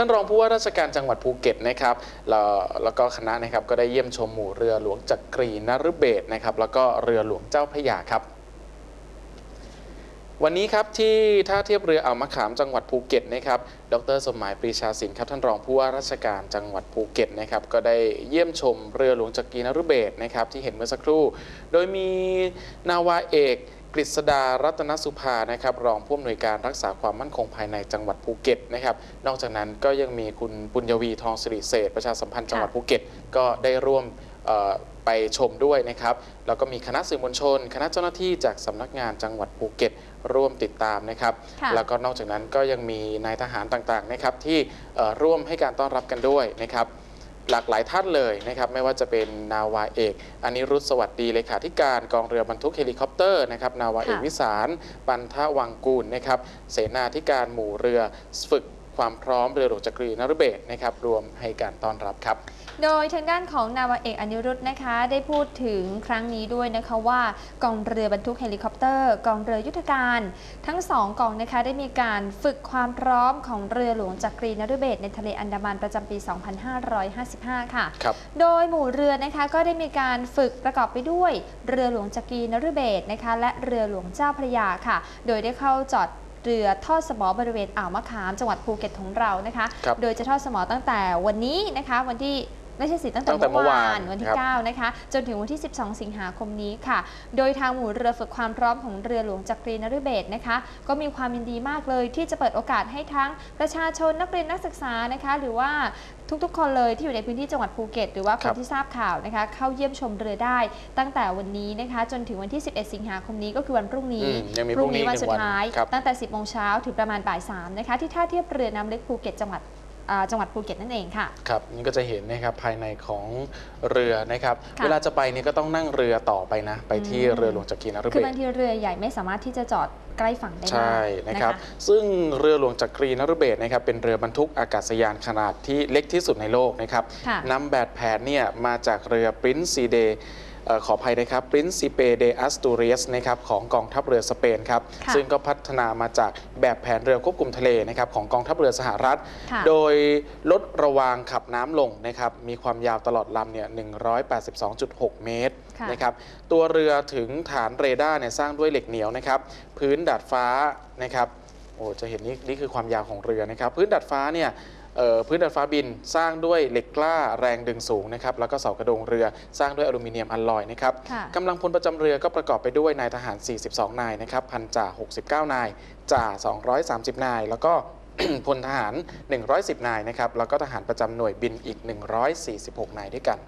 ท่านรองผู้ว่าราชการจังหวัดภูเก็ตนะครับแล้วแล้วก็คณะนะครับก็ได้เยี่ยมชมหมู่เรือหลวงจักรีนฤเบศนะครับแล้วก็เรือหลวงเจ้าพระยาครับวันนี้ครับที่ท่าเทียบเรืออ่าวมะขามจังหวัดภูเก็ตนะครับดรสมหมายปรีชาสินครับท่านรองผู้ว่าราชการจังหวัดภูเก็ตนะครับก็ได้เยี่ยมชมเรือหลวงจักรีนฤเบศนะครับที่เห็นเมื่อสักครู่ โดยมีนาวาเอก กฤษดารัตนสุภานะครับรองผู้อำนวยการรักษาความมั่นคงภายในจังหวัดภูเก็ตนะครับ นอกจากนั้นก็ยังมีคุณปุญญวีทองสิริเศรษฐ์ประชาสัมพันธ์จังหวัดภูเก็ตก็ได้ร่วมเอ่อไปชมด้วยนะครับ แล้วก็มีคณะสื่อมวลชน คณะเจ้าหน้าที่จากสำนักงานจังหวัดภูเก็ตร่วมติดตามนะครับค่ะแล้วก็นอกจากนั้นก็ยังมีนายทหารต่างๆนะครับที่เอ่อร่วมให้การต้อนรับกันด้วยนะครับ หลากหลายท่านเลยนะครับไม่ว่าจะเป็นนาวาเอกอานิรุตสวัสดีเลขาธิการกองเรือบรรทุกเฮลิคอปเตอร์นะครับนาวาเอกค่ะวิสารปันทวังกูลนะครับเสนาธิการหมู่เรือฝึกความพร้อมเรือหลวงจักรีนฤเบศรนะครับรวมให้การต้อนรับครับ โดยทางด้านของนาวาเอกอนิรุตนะคะ ได้พูดถึงครั้งนี้ด้วยนะคะว่ากองเรือบรรทุกเฮลิคอปเตอร์กองเรือยุทธการ ทั้งสองกองนะคะได้มีการฝึกความพร้อมของเรือหลวงจักรีนฤเบศรในทะเลอันดามันประจำปี 2555 ค่ะครับโดยหมู่เรือนะคะก็ได้มีการฝึกประกอบไปด้วยเรือหลวงจักรีนฤเบศรนะคะและเรือหลวงเจ้าพระยาค่ะ โดยได้เข้าจอดเรือทอดสมอบริเวณอ่าวมะขามจังหวัดภูเก็ตของเรานะคะครับโดยจะทอดสมอตั้งแต่วันนี้นะคะวันที่ ไม่ใช่สิตั้งแต่ตั้งแต่เมื่อวาเมื่อวานนวันที่ ครับ 9 นะคะ จนถึงวันที่ 12 สิงหาคมนี้ค่ะ โดยทางหมู่เรือฝึกความพร้อมของเรือหลวงจักรีนฤเบศรนะคะ ก็มีความยินดีมากเลยที่จะเปิดโอกาสให้ทั้งประชาชนนักเรียนนักศึกษานะคะ หรือว่าทุกๆ คนเลยที่อยู่ในพื้นที่จังหวัดภูเก็ต หรือว่าคครันบที่ทราบข่าวนะคะ เข้าเยี่ยมชมเรือได้ตั้งแต่วันนี้นะคะ จนถึงวันที่ 11 สิงหาคมนี้ก็คือวันพรุ่งนี้ อืมยังมีพรุ่งนี้วันอีกหนึ่สุงดวันท้าย ครับ ตั้งแต่ 10 โมงเช้าถึงประมาณบ่าย 3 นะคะ ที่ท่าเทียบเรือน้ำลึกภูเก็ตจังหวัดอ่า จังหวัดภูเก็ตนั่นเองค่ะ ครับนี่ก็จะเห็นนะครับภายในของเรือนะครับ ค่ะ เวลาจะไปนี่ก็ต้องนั่งเรือต่อไปนะ ไปที่อืมเรือหลวงจักรีนฤเบคือศบางทีเรือใหญ่ไม่สามารถที่จะจอดใกล้ฝั่งได้มากใช่นะครับ ซึ่งเรือหลวงจักรีนฤเบศรนะครับเป็นเรือบรรทุกอากาศยานขนาดที่เล็กที่สุดในโลกนะครับ ค่ะ นำแบบแผนเนี่ยมาจากเรือปรินซีเด ขออภัยนะครับปรินซิเปเดอัสตูเรียสนะครับของกองทัพเรือสเปนครับค่ะซึ่งก็พัฒนามาจากแบบแผนเรือควบคุมทะเลนะครับของกองทัพเรือสหรัฐค่ะโดยลดระวางขับน้ำลงนะครับ มีความยาวตลอดลำเนี่ย 182.6 เมตรค่ะนะครับ ตัวเรือถึงฐานเรดาร์เนี่ยสร้างด้วยเหล็กเหนียวนะครับ พื้นดาดฟ้านะครับ โอ้ จะเห็นนี่นี่คือความยาวของเรือนะครับ พื้นดาดฟ้าเนี่ยเอ่อ พื้นดาดฟ้าบินสร้างด้วยเหล็กกล้าแรงดึงสูงนะครับแล้วก็เสากระโดงเรือสร้างด้วยอลูมิเนียมอลลอยนะครับค่ะกำลังพลประจำเรือก็ประกอบไปด้วยนายทหาร 42 นายนะครับพันจ่า 69 นายจ่า 230 นาย แล้วก็พลทหาร 110 นายนะครับแล้วก็ทหารประจำหน่วยบินอีก 146 นายด้วยกัน